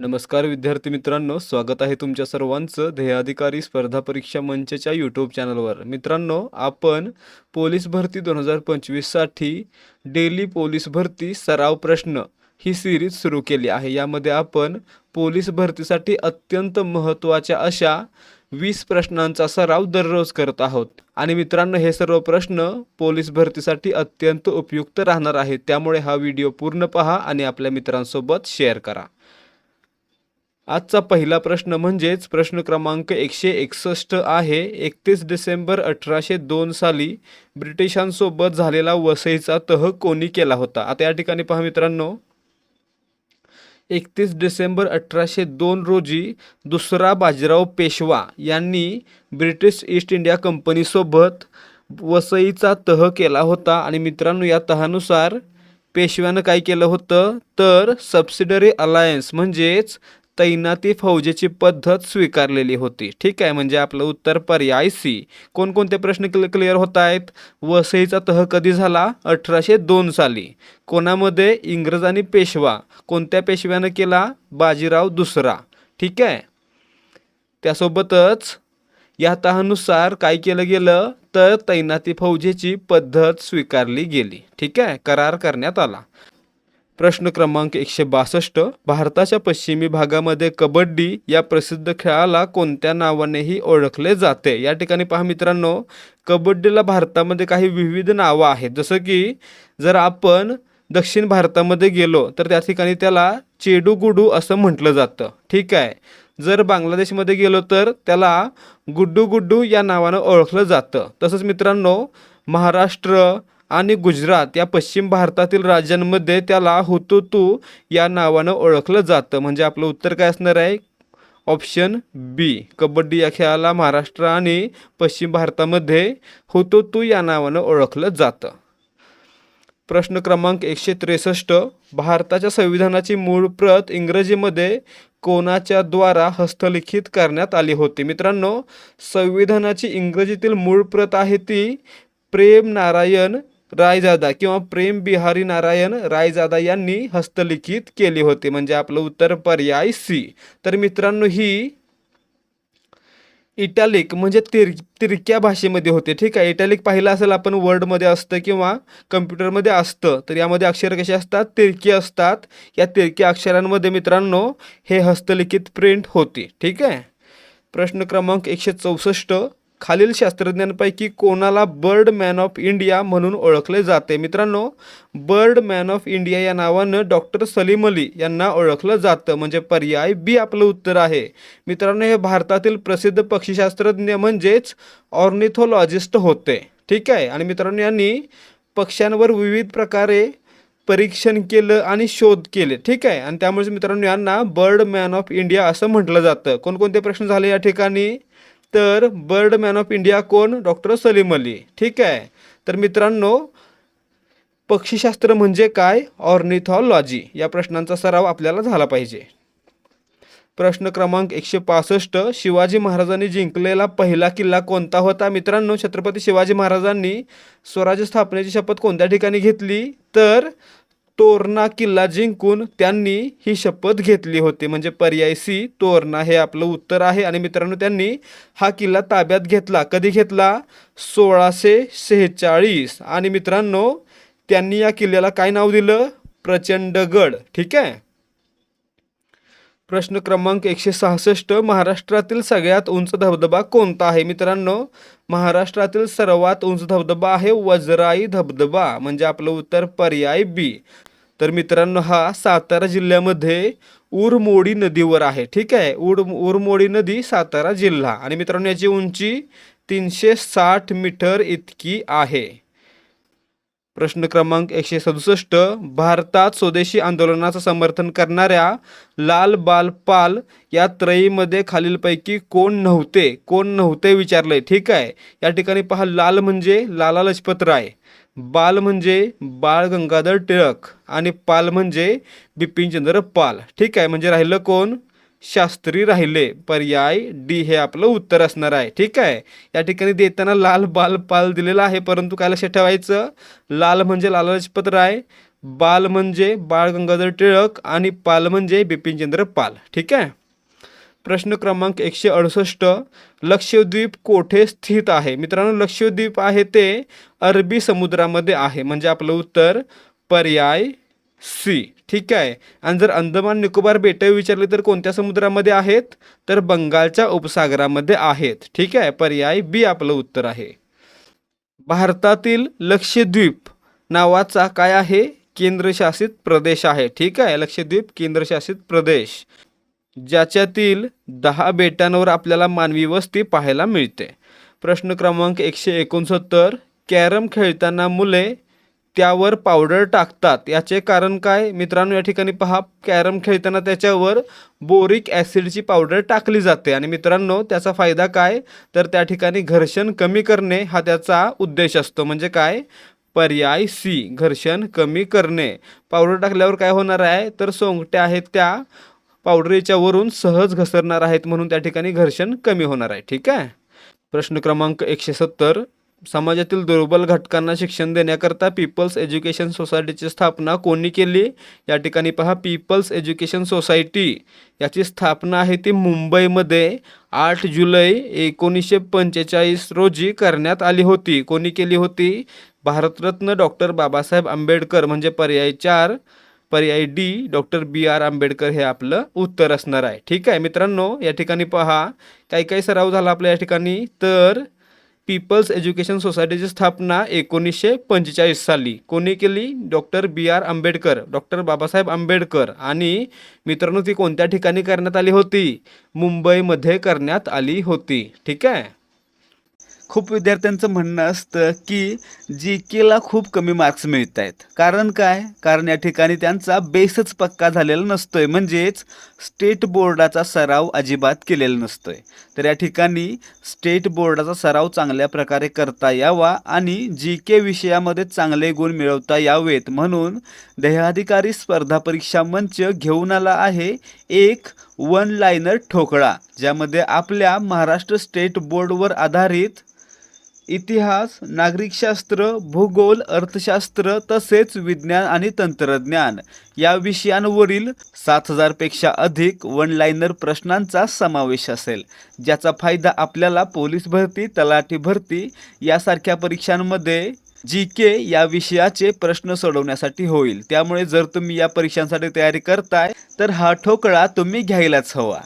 नमस्कार विद्यार्थी मित्रांनो स्वागत आहे तुमच्या सर्वांचं ध्येयाधिकारी स्पर्धा परीक्षा मंचच्या यूट्यूब चॅनलवर. मित्रांनो आपण पोलीस भरती दोन हजार पंचवीससाठी डेली पोलीस भरती सराव प्रश्न ही सिरीज सुरू केली आहे. यामध्ये आपण पोलीस भरतीसाठी अत्यंत महत्त्वाच्या अशा वीस प्रश्नांचा सराव दररोज करत आहोत. आणि मित्रांनो हे सर्व प्रश्न पोलीस भरतीसाठी अत्यंत उपयुक्त राहणार आहेत. त्यामुळे हा व्हिडिओ पूर्ण पहा आणि आपल्या मित्रांसोबत शेअर करा. आजचा पहिला प्रश्न म्हणजेच प्रश्न क्रमांक एकशे एकसष्ट आहे. एकतीस डिसेंबर अठराशे दोन साली ब्रिटिशांसोबत झालेला वसईचा तह कोणी केला होता? आता या ठिकाणी पहा मित्रांनो. एकतीस डिसेंबर अठराशे दोन रोजी दुसरा बाजीराव पेशवा यांनी ब्रिटिश ईस्ट इंडिया कंपनीसोबत वसईचा तह केला होता. आणि मित्रांनो या तहानुसार पेशव्यानं काय केलं होतं? तर सबसिडरी अलायन्स म्हणजेच तैनाती फौजेची पद्धत स्वीकारलेली होती. ठीक आहे म्हणजे आपलं उत्तर पर्याय सी. कोणकोणते प्रश्न क्ल क्लिअर होत आहेत? वसईचा तह कधी झाला? अठराशे दोन साली. कोणामध्ये? इंग्रज आणि पेशवा. कोणत्या पेशव्यानं केला? बाजीराव दुसरा. ठीक आहे? त्यासोबतच या तहानुसार काय केलं गेलं? तर तैनाती फौजेची पद्धत स्वीकारली गेली. ठीक आहे? करार करण्यात आला. प्रश्न क्रमांक एकशे बासष्ट भारताच्या पश्चिमी भागामध्ये कबड्डी या प्रसिद्ध खेळाला कोणत्या नावानेही ओळखले जाते? या ठिकाणी पहा मित्रांनो कबड्डीला भारतामध्ये काही विविध नावं आहेत. जसं की जर आपण दक्षिण भारतामध्ये गेलो तर त्या ठिकाणी त्याला चेडूगुडू असं म्हटलं जातं. ठीक आहे. जर बांगलादेशमध्ये गेलो तर त्याला गुड्डू गुड्डू या नावानं ओळखलं जातं. तसंच मित्रांनो महाराष्ट्र आणि गुजरात या पश्चिम भारतातील राज्यांमध्ये त्याला हुतुतू या नावानं ओळखलं जातं. म्हणजे आपलं उत्तर काय असणार आहे? ऑप्शन बी. कबड्डी या खेळाला महाराष्ट्र आणि पश्चिम भारतामध्ये हुतुतू या नावानं ओळखलं जातं. प्रश्न क्रमांक एकशे त्रेसष्ट. भारताच्या संविधानाची मूळ प्रत इंग्रजीमध्ये कोणाच्या द्वारा हस्तलिखित करण्यात आली होती? मित्रांनो संविधानाची इंग्रजीतील मूळ प्रत आहे ती प्रेम नारायण रायजादा किंवा प्रेम बिहारी नारायण रायजादा यांनी हस्तलिखित केले होते म्हणजे आपलं उत्तर पर्याय सी. तर मित्रांनो ही इटॅलिक म्हणजे तिर तिरक्या भाषेमध्ये होते. ठीक आहे इटॅलिक पाहिलं असेल आपण वर्डमध्ये असतं किंवा कम्प्युटरमध्ये असतं तर यामध्ये अक्षर कसे असतात? तिरकी असतात. या तिरक्या अक्षरांमध्ये मित्रांनो हे हस्तलिखित प्रिंट होते. ठीक आहे? प्रश्न क्रमांक एकशे चौसष्ट. खालील शास्त्रज्ञांपैकी कोणाला बर्ड मॅन ऑफ इंडिया म्हणून ओळखले जाते? मित्रांनो बर्ड मॅन ऑफ इंडिया या नावानं डॉक्टर सलीम अली यांना ओळखलं जातं. म्हणजे पर्याय बी आपलं उत्तर आहे. मित्रांनो हे भारतातील प्रसिद्ध पक्षीशास्त्रज्ञ म्हणजेच ऑर्निथोलॉजिस्ट होते. ठीक आहे? आणि मित्रांनो यांनी पक्ष्यांवर विविध प्रकारे परीक्षण केलं आणि शोध केले. ठीक आहे? आणि त्यामुळे मित्रांनो यांना बर्ड मॅन ऑफ इंडिया असं म्हटलं जातं. कोणकोणते प्रश्न झाले या ठिकाणी? तर बर्ड मॅन ऑफ इंडिया कोण? डॉक्टर सलीम अली. ठीक आहे. तर मित्रांनो पक्षीशास्त्र म्हणजे काय? ऑर्निथॉलॉजी. या प्रश्नांचा सराव आपल्याला झाला पाहिजे. प्रश्न क्रमांक एकशे पासष्ट. शिवाजी महाराजांनी जिंकलेला पहिला किल्ला कोणता होता? मित्रांनो छत्रपती शिवाजी महाराजांनी स्वराज्य स्थापनेची शपथ कोणत्या ठिकाणी घेतली? तर तोरणा किल्ला जिंकून त्यांनी ही शपथ घेतली होती. म्हणजे पर्याय सी तोरणा हे आपलं उत्तर आहे. आणि मित्रांनो त्यांनी हा किल्ला ताब्यात घेतला. कधी घेतला? सोळाशे शेहेचाळीस. आणि मित्रांनो त्यांनी या किल्ल्याला काय नाव दिलं? प्रचंडगड ठीक आहे? प्रश्न क्रमांक एकशे सहासष्ट. महाराष्ट्रातील सगळ्यात उंच धबधबा कोणता आहे? मित्रांनो महाराष्ट्रातील सर्वात उंच धबधबा आहे वजराई धबधबा. म्हणजे आपलं उत्तर पर्याय बी. तर मित्रांनो हा सातारा जिल्ह्यामध्ये उरमोडी नदीवर आहे. ठीक आहे? उर उरमोडी नदी सातारा जिल्हा. आणि मित्रांनो याची उंची तीनशे साठ मीटर इतकी आहे. प्रश्न क्रमांक एकशे सदुसष्ट. भारतात स्वदेशी आंदोलनाचं समर्थन करणाऱ्या लाल बाल पाल या त्रयीमध्ये खालीलपैकी कोण नव्हते? कोण नव्हते विचारलंय. ठीक आहे? या ठिकाणी पहा लाल म्हणजे लाला लजपत राय. बाल म्हणजे बाळ गंगाधर टिळक आणि पाल म्हणजे बिपिनचंद्र पाल. ठीक आहे म्हणजे राहिलं कोण? शास्त्री राहिले. पर्याय डी हे आपलं उत्तर असणार आहे. ठीक आहे? या ठिकाणी देताना लाल बाल पाल दिलेला आहे परंतु काय लक्षात ठेवायचं? लाल म्हणजे लाला लजपत राय बाल म्हणजे बाळ गंगाधर टिळक आणि पाल म्हणजे बिपिनचंद्र पाल. ठीक आहे? प्रश्न क्रमांक एकशे अडुसष्ट लक्षद्वीप कोठे स्थित आहे? मित्रांनो लक्षद्वीप आहे ते अरबी समुद्रामध्ये आहे. म्हणजे आपलं उत्तर पर्याय सी. ठीक आहे? आणि जर अंदमान निकोबार बेटं विचारली तर कोणत्या समुद्रामध्ये आहेत? तर बंगालच्या उपसागरामध्ये आहेत. ठीक आहे? पर्याय बी आपलं उत्तर आहे. भारतातील लक्षद्वीप नावाचा काय आहे? केंद्रशासित प्रदेश आहे. ठीक आहे? लक्षद्वीप केंद्रशासित प्रदेश. ज्याच्यातील दहा बेटांवर आपल्याला मानवी वस्ती पाहायला मिळते. प्रश्न क्रमांक एकशे एकोणसत्तर कॅरम खेळताना मुले त्यावर पावडर टाकतात. याचे कारण काय? मित्रांनो या ठिकाणी पहा कॅरम खेळताना त्याच्यावर बोरिक ॲसिडची पावडर टाकली जाते. आणि मित्रांनो त्याचा फायदा काय? तर त्या ठिकाणी घर्षण कमी करणे हा त्याचा उद्देश असतो. म्हणजे काय? पर्याय सी घर्षण कमी करणे. पावडर टाकल्यावर काय होणार आहे? तर सोंगट्या आहेत त्या पावडरीच्या वरून सहज घसरणार आहेत म्हणून त्या ठिकाणी घर्षण कमी होणार आहे. ठीक आहे? प्रश्न क्रमांक एकशे सत्तर. समाजातील दुर्बल घटकांना शिक्षण देण्याकरता पीपल्स एज्युकेशन सोसायटीची स्थापना कोणी केली? या ठिकाणी पहा पीपल्स एज्युकेशन सोसायटी याची स्थापना आहे ती मुंबईमध्ये आठ जुलै एकोणीसशे पंचेचाळीस रोजी करण्यात आली होती. कोणी केली होती? भारतरत्न डॉक्टर बाबासाहेब आंबेडकर म्हणजे पर्याय चार. पर्याय D doctor B R Ambedkar हे आपलं उत्तर असणार आहे. ठीक आहे मित्रांनो या ठिकाणी पहा काही काही सराव झाला आपल्या या ठिकाणी. तर पीपल्स एज्युकेशन सोसायटीची स्थापना एकोणीसशे पंचेचाळीस साली. कोणी केली? Doctor B R Ambedkar doctor Babasaheb Ambedkar. आणि मित्रांनो ती कोणत्या ठिकाणी करण्यात आली होती? मुंबईमध्ये करण्यात आली होती. ठीक आहे? खूप विद्यार्थ्यांचं म्हणणं असतं की जी केला खूप कमी मार्क्स मिळत आहेत कारण काय? कारण या ठिकाणी त्यांचा बेसच पक्का झालेला नसतोय. म्हणजेच स्टेट बोर्डाचा सराव अजिबात केलेला नसतोय. तर या ठिकाणी स्टेट बोर्डाचा सराव चांगल्या प्रकारे करता यावा आणि जी के विषयामध्ये चांगले गुण मिळवता यावेत. म्हणून देहाधिकारी स्पर्धा परीक्षा मंच घेऊन आला आहे एक वन लायनर ठोकळा ज्यामध्ये आपल्या महाराष्ट्र स्टेट बोर्डवर आधारित इतिहास नागरिकशास्त्र भूगोल अर्थशास्त्र तसेच विज्ञान आणि तंत्रज्ञान. या विषयांवरील सात हजारपेक्षा अधिक वनलाईनर प्रश्नांचा समावेश असेल. ज्याचा फायदा आपल्याला पोलीस भरती तलाठी भरती यासारख्या परीक्षांमध्ये जी के या विषयाचे प्रश्न सोडवण्यासाठी होईल. त्यामुळे जर तुम्ही या परीक्षांसाठी तयारी करताय तर हा ठोकळा तुम्ही घ्यायलाच हवा.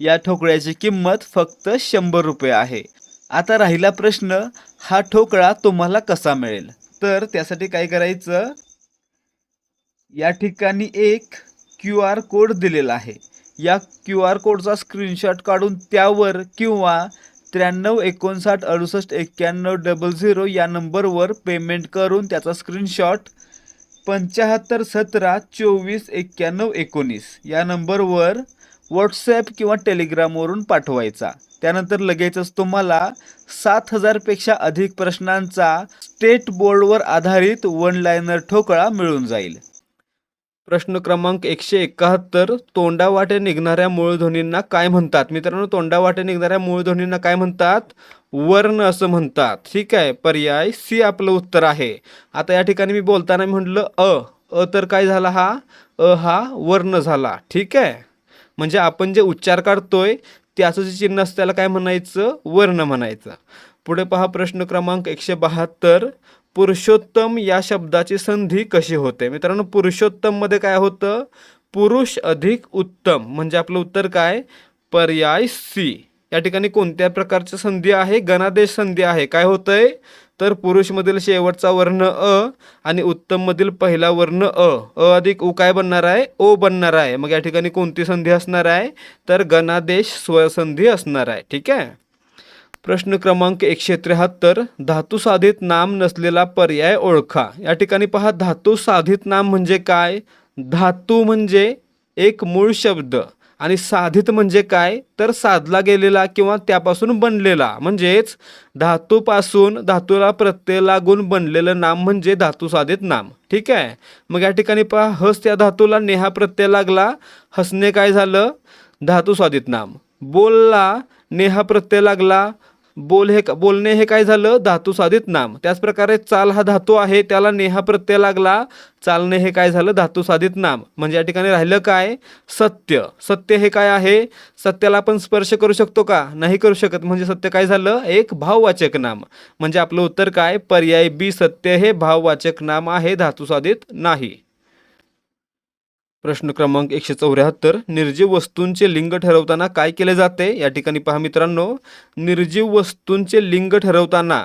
या ठोकळ्याची किंमत फक्त शंभर रुपये आहे. आता राहिला प्रश्न हा ठोकळा तुम्हाला कसा मिळेल? तर त्यासाठी काय करायचं? या ठिकाणी एक क्यू आर कोड दिलेला आहे. या क्यू आर कोडचा स्क्रीनशॉट काढून त्यावर किंवा त्र्याण्णव एकोणसाठ अडुसष्ट एक्क्याण्णव डबल झिरो या नंबरवर पेमेंट करून त्याचा स्क्रीनशॉट पंच्याहत्तर सतरा चोवीस एक्क्याण्णव एकोणीस या नंबरवर व्हॉट्सॲप किंवा टेलिग्रामवरून पाठवायचा. त्यानंतर लगेचच तुम्हाला सात हजारपेक्षा अधिक प्रश्नांचा स्टेट बोर्डवर आधारित वन लायनर ठोकळा मिळून जाईल. प्रश्न क्रमांक एकशे एकाहत्तर तोंडावाटे निघणाऱ्या मूळध्वनींना काय म्हणतात? मित्रांनो तोंडावाटे निघणाऱ्या मूळध्वनींना काय म्हणतात? वर्ण असं म्हणतात. ठीक आहे पर्याय सी आपलं उत्तर आहे. आता या ठिकाणी मी बोलताना म्हटलं अ अ तर काय झाला हा? अ हा वर्ण झाला. ठीक आहे? म्हणजे आपण जे उच्चार काढतोय त्याचं जे चिन्ह असतं त्याला काय म्हणायचं? वर्ण म्हणायचं. पुढे पहा प्रश्न क्रमांक एकशे बहात्तर. पुरुषोत्तम या शब्दाची संधी कशी होते? मित्रांनो पुरुषोत्तममध्ये काय होतं? पुरुष अधिक उत्तम. म्हणजे आपलं उत्तर काय? पर्याय सी. या ठिकाणी कोणत्या प्रकारची संधी आहे? गणादेश संधी आहे. काय होतंय? तर पुरुषमधील शेवटचा वर्ण अ आणि उत्तममधील पहिला वर्ण अ. अ अधिक उ काय बनणार आहे? ओ बनणार आहे. मग या ठिकाणी कोणती संधी असणार आहे? तर गणादेश स्वसंधी असणार आहे. ठीक आहे? प्रश्न क्रमांक एकशे त्र्याहत्तर धातू साधित नाम नसलेला पर्याय ओळखा. या ठिकाणी पहा धातू साधित नाम म्हणजे काय? धातू म्हणजे एक मूळ शब्द. आणि साधित म्हणजे काय? तर साधला गेलेला किंवा त्यापासून बनलेला. म्हणजेच धातूपासून धातूला प्रत्यय लागून बनलेलं नाम म्हणजे धातू साधित नाम. ठीक आहे? मग या ठिकाणी पहा हस त्या धातूला नेहा प्रत्यय लागला. हसणे काय झालं? धातू साधित नाम. बोलला नेहा प्रत्यय लागला. बोल हे बोलणे हे काय झालं? धातू साधित नाम. त्याचप्रकारे चाल हा धातू आहे त्याला नेहा प्रत्यय लागला. चालणे हे काय झालं? धातू साधित नाम. म्हणजे या ठिकाणी राहिलं काय? सत्य. सत्य हे काय आहे? सत्याला आपण स्पर्श करू शकतो का? नाही करू शकत. म्हणजे सत्य काय झालं? एक भाववाचक नाम. म्हणजे आपलं उत्तर काय? पर्याय बी सत्य हे भाववाचक नाम आहे धातू साधित नाही. प्रश्न क्रमांक एकशे चौऱ्याहत्तर निर्जीव वस्तूंचे लिंग ठरवताना काय केले जाते? या ठिकाणी पहा मित्रांनो निर्जीव वस्तूंचे लिंग ठरवताना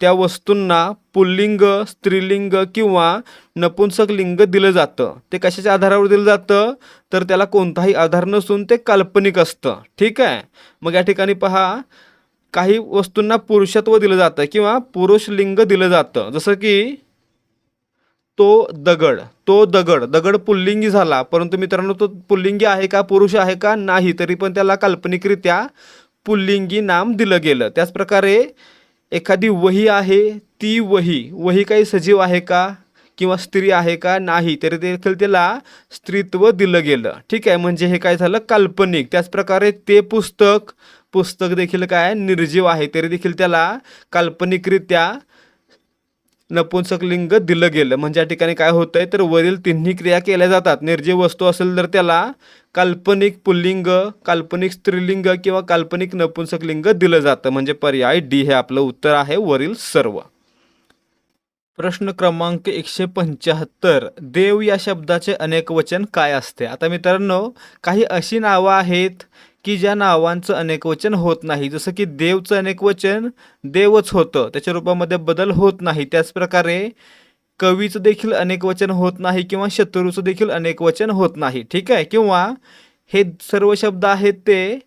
त्या वस्तूंना पुल्लिंग स्त्रीलिंग किंवा नपुंसक लिंग दिलं जातं. ते कशाच्या आधारावर दिलं जातं? तर त्याला कोणताही आधार नसून ते काल्पनिक असतं. ठीक आहे? मग या ठिकाणी पहा काही वस्तूंना पुरुषत्व दिलं जातं किंवा पुरुष लिंग दिलं जातं. जसं की तो दगड तो दगड दगड पुल्लिंगी झाला. परंतु मित्रांनो तो पुल्लिंगी आहे का पुरुष आहे का नाही. तरी पण त्याला काल्पनिकरित्या पुल्लिंगी नाम दिलं गेलं. त्याचप्रकारे एखादी वही आहे ती वही वही काही सजीव आहे का किंवा स्त्री आहे का नाही. तरी देखील त्याला स्त्रीत्व दिलं गेलं. ठीक आहे म्हणजे हे काय झालं काल्पनिक. त्याचप्रकारे ते पुस्तक पुस्तक देखील काय निर्जीव आहे. तरी देखील त्याला काल्पनिकरित्या नपुंसकलिंग दिलं गेलं. म्हणजे या ठिकाणी काय होतंय? तर वरील तिन्ही क्रिया केल्या जातात. निर्जीव वस्तू असेल तर त्याला काल्पनिक पुल्लिंग काल्पनिक स्त्रीलिंग किंवा काल्पनिक नपुंसकलिंग दिलं जातं. म्हणजे पर्याय डी हे आपलं उत्तर आहे. वरील सर्व. प्रश्न क्रमांक एकशे पंच्याहत्तर. देव या शब्दाचे अनेक वचन काय असते? आता मित्रांनो काही अशी नावं आहेत की ज्या नावांचं अनेक वचन होत नाही. जसं की देवचं अनेक वचन देवच होतं. त्याच्या रूपामध्ये बदल होत नाही. त्याचप्रकारे कवीचं देखील अनेक वचन होत नाही किंवा शत्रूचं देखील अनेक वचन होत नाही. ठीक आहे? किंवा हे सर्व शब्द आहेत ते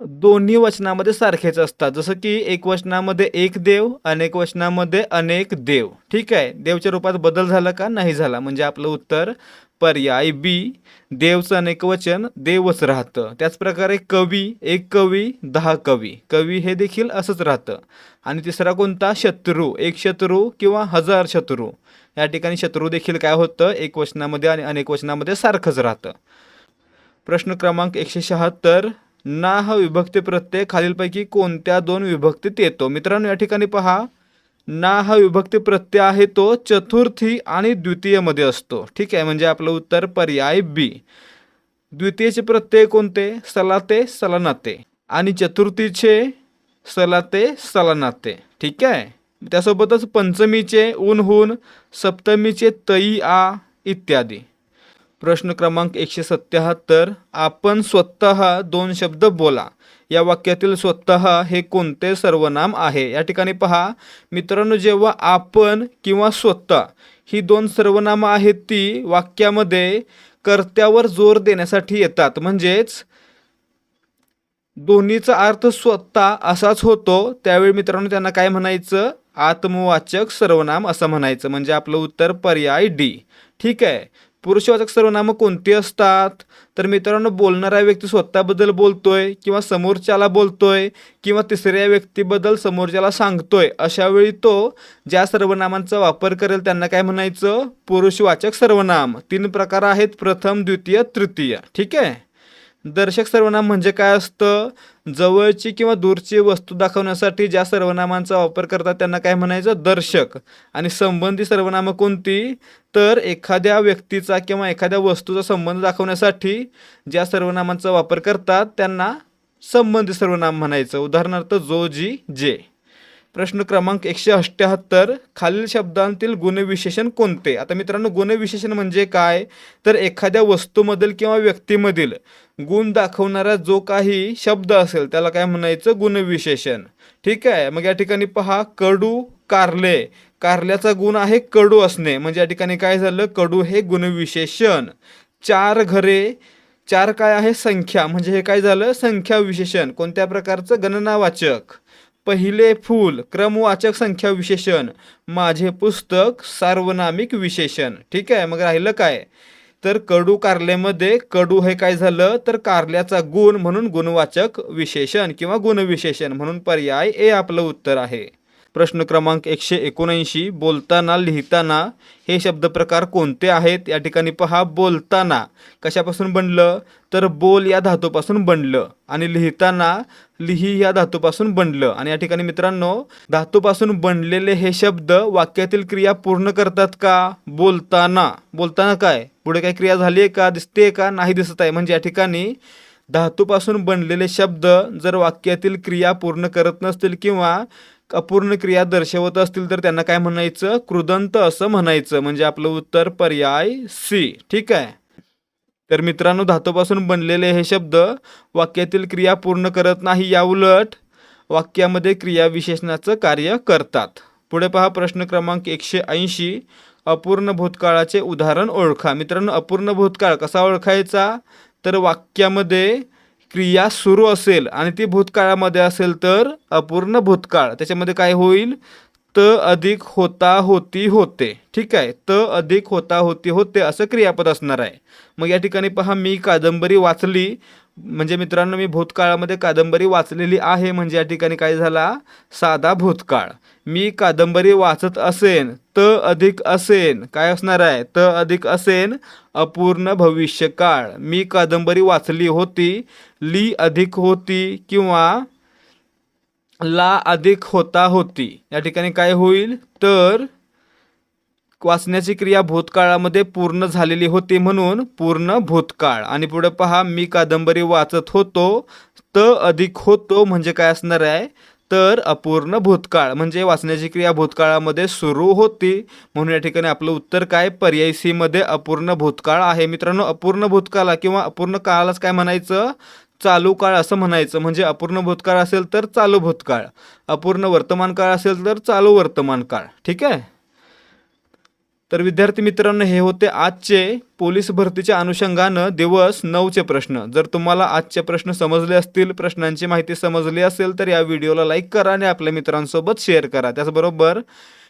दोन्ही वचनामध्ये सारखेच असतात. जसं की एक वचनामध्ये एक देव अनेक वचनामध्ये अनेक देव. ठीक आहे? देवच्या रूपात बदल झाला का? नाही झाला. म्हणजे आपलं उत्तर पर्याय बी. देवचं अनेक वचन देवच राहतं. त्याचप्रकारे कवी एक कवी दहा कवी. कवी हे देखील असंच राहतं. आणि तिसरा कोणता? शत्रू. एक शत्रू किंवा हजार शत्रू. या ठिकाणी शत्रू देखील काय होतं? एक वचनामध्ये आणि अनेक वचनामध्ये सारखंच राहतं. प्रश्न क्रमांक एकशे शहात्तर. ना हा विभक्ती प्रत्यय खालीलपैकी कोणत्या दोन विभक्तीत येतो? मित्रांनो या ठिकाणी पहा. ना हा विभक्ती प्रत्यय आहे तो चतुर्थी आणि द्वितीयमध्ये असतो. ठीक आहे म्हणजे आपलं उत्तर पर्याय बी द्वितीयचे प्रत्यय कोणते? सलाते सलानाते. आणि चतुर्थीचे सलाते सलानाते. ठीक आहे? त्यासोबतच पंचमीचे उनहून सप्तमीचे तई आ इत्यादी. प्रश्न क्रमांक एकशे सत्याहत्तर. आपण स्वतः दोन शब्द बोला. या वाक्यातील स्वतः हे कोणते सर्वनाम आहे? या ठिकाणी पहा. मित्रांनो जेव्हा आपण किंवा स्वतः ही दोन सर्वनामं आहेत ती वाक्यामध्ये कर्त्यावर जोर देण्यासाठी येतात. म्हणजेच दोन्हीचा अर्थ स्वतः असाच होतो. त्यावेळी मित्रांनो त्यांना काय म्हणायचं? आत्मवाचक सर्वनाम असं म्हणायचं. म्हणजे आपलं उत्तर पर्याय डी. ठीक आहे? पुरुषवाचक सर्वनामं कोणती असतात? तर मित्रांनो बोलणारा व्यक्ती स्वतःबद्दल बोलतोय किंवा समोरच्याला बोलतोय किंवा तिसऱ्या व्यक्तीबद्दल समोरच्याला सांगतोय अशा वेळी तो ज्या सर्वनामांचा वापर करेल त्यांना काय म्हणायचं? पुरुषवाचक सर्वनाम. तीन प्रकार आहेत. प्रथम द्वितीय तृतीय. ठीक आहे? दर्शक सर्वनाम म्हणजे काय असतं? जवळची किंवा दूरची वस्तू दाखवण्यासाठी ज्या सर्वनामांचा वापर करतात त्यांना काय म्हणायचं? दर्शक. आणि संबंधी सर्वनामं कोणती? तर एखाद्या व्यक्तीचा किंवा एखाद्या वस्तूचा संबंध दाखवण्यासाठी ज्या सर्वनामांचा वापर करतात त्यांना संबंधी सर्वनाम म्हणायचं. उदाहरणार्थ जो जी जे. प्रश्न क्रमांक एकशे अठ्ठ्याहत्तर खालील शब्दांतील गुणविशेषण कोणते? आता मित्रांनो गुणविशेषण म्हणजे काय? तर एखाद्या वस्तूमधील किंवा व्यक्तीमधील गुण दाखवणारा जो काही शब्द असेल त्याला काय म्हणायचं? गुणविशेषण ठीक आहे? मग या ठिकाणी पहा कडू कारले. कारल्याचा गुण आहे कडू असणे. म्हणजे या ठिकाणी काय झालं? कडू हे गुणविशेषण चार घरे चार काय आहे? संख्या. म्हणजे हे काय झालं? संख्या विशेषण. कोणत्या प्रकारचं? गणनावाचक. पहिले फूल क्रमवाचक संख्या विशेषण माझे पुस्तक सार्वनामिक विशेषण. ठीक आहे? मग राहिलं काय? तर कडू कारल्यामध्ये कडू हे काय झालं? तर कारल्याचा गुण म्हणून गुणवाचक विशेषण किंवा गुणविशेषण म्हणून पर्याय ए आपलं उत्तर आहे. प्रश्न क्रमांक एकशे एकोणऐंशी बोलताना लिहिताना हे शब्दप्रकार कोणते आहेत? या ठिकाणी पहा बोलताना. कशापासून बनलं? तर बोल या धातूपासून बनलं आणि लिहिताना लिही या धातूपासून बनलं. आणि या ठिकाणी मित्रांनो धातूपासून बनलेले हे शब्द वाक्यातील क्रिया पूर्ण करतात का? बोलताना. बोलताना काय? पुढे काही क्रिया झाली आहे का? दिसते का? नाही दिसत आहे. म्हणजे या ठिकाणी धातूपासून बनलेले शब्द जर वाक्यातील क्रिया पूर्ण करत नसतील किंवा अपूर्ण क्रिया दर्शवत असतील तर त्यांना काय म्हणायचं? कृदंत असं म्हणायचं. म्हणजे आपलं उत्तर पर्याय सी ठीक आहे? तर मित्रांनो धातूपासून बनलेले हे शब्द वाक्यातील क्रिया पूर्ण करत नाही या उलट वाक्यामध्ये क्रियाविशेषणाचं कार्य करतात. पुढे पहा प्रश्न क्रमांक एकशे ऐंशी. अपूर्ण भूतकाळाचे उदाहरण ओळखा. मित्रांनो अपूर्ण भूतकाळ कसा ओळखायचा? तर वाक्यामध्ये क्रिया सुरू असेल आणि ती भूतकाळामध्ये असेल तर अपूर्ण भूतकाळ. त्याच्यामध्ये काय होईल? त अधिक होता होती होते. ठीक आहे? त अधिक होता होती होते असं क्रियापद असणार आहे. मग या ठिकाणी पहा मी कादंबरी वाचली. म्हणजे मित्रांनो मी भूतकाळामध्ये कादंबरी वाचलेली आहे. म्हणजे या ठिकाणी काय झाला? साधा भूतकाळ. मी कादंबरी वाचत असेन त अधिक असेन. काय असणार आहे? त अधिक असेन अपूर्ण भविष्यकाळ. मी कादंबरी वाचली होती ली अधिक होती किंवा ला अधिक होता होती. या ठिकाणी काय होईल? तर वाचण्याची क्रिया भूतकाळामध्ये पूर्ण झालेली होती म्हणून पूर्ण भूतकाळ. आणि पुढे पहा मी कादंबरी वाचत होतो त अधिक होतो म्हणजे काय असणार आहे? तर अपूर्ण भूतकाळ. म्हणजे वाचण्याची क्रिया भूतकाळामध्ये सुरू होती. म्हणून या ठिकाणी आपलं उत्तर काय? पर्याय सी मध्ये अपूर्ण भूतकाळ आहे. मित्रांनो अपूर्ण भूतकाळा किंवा अपूर्ण काळालाच काय म्हणायचं? चालू काळ असं म्हणायचं. म्हणजे अपूर्ण भूतकाळ असेल तर चालू भूतकाळ. अपूर्ण वर्तमान काळ असेल तर चालू वर्तमान काळ. ठीक आहे? तर विद्यार्थी मित्रांनो हे होते आजचे पोलीस भरतीच्या अनुषंगानं दिवस नऊचे प्रश्न. जर तुम्हाला आजचे प्रश्न समजले असतील प्रश्नांची माहिती समजली असेल तर या व्हिडिओला लाईक करा आणि आपल्या मित्रांसोबत शेअर करा. त्याचबरोबर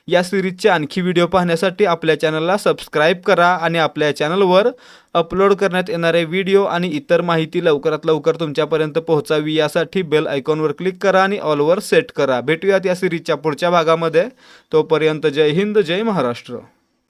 या सिरीजचे आणखी व्हिडिओ पाहण्यासाठी आपल्या चॅनलला सबस्क्राईब करा आणि आपल्या चॅनलवर अपलोड करण्यात येणारे व्हिडिओ आणि इतर माहिती लवकरात लवकर तुमच्यापर्यंत पोहोचावी. यासाठी बेल आयकॉनवर क्लिक करा आणि ऑलवर सेट करा. भेटूयात या सिरीजच्या पुढच्या भागामध्ये. तोपर्यंत जय हिंद जय महाराष्ट्र.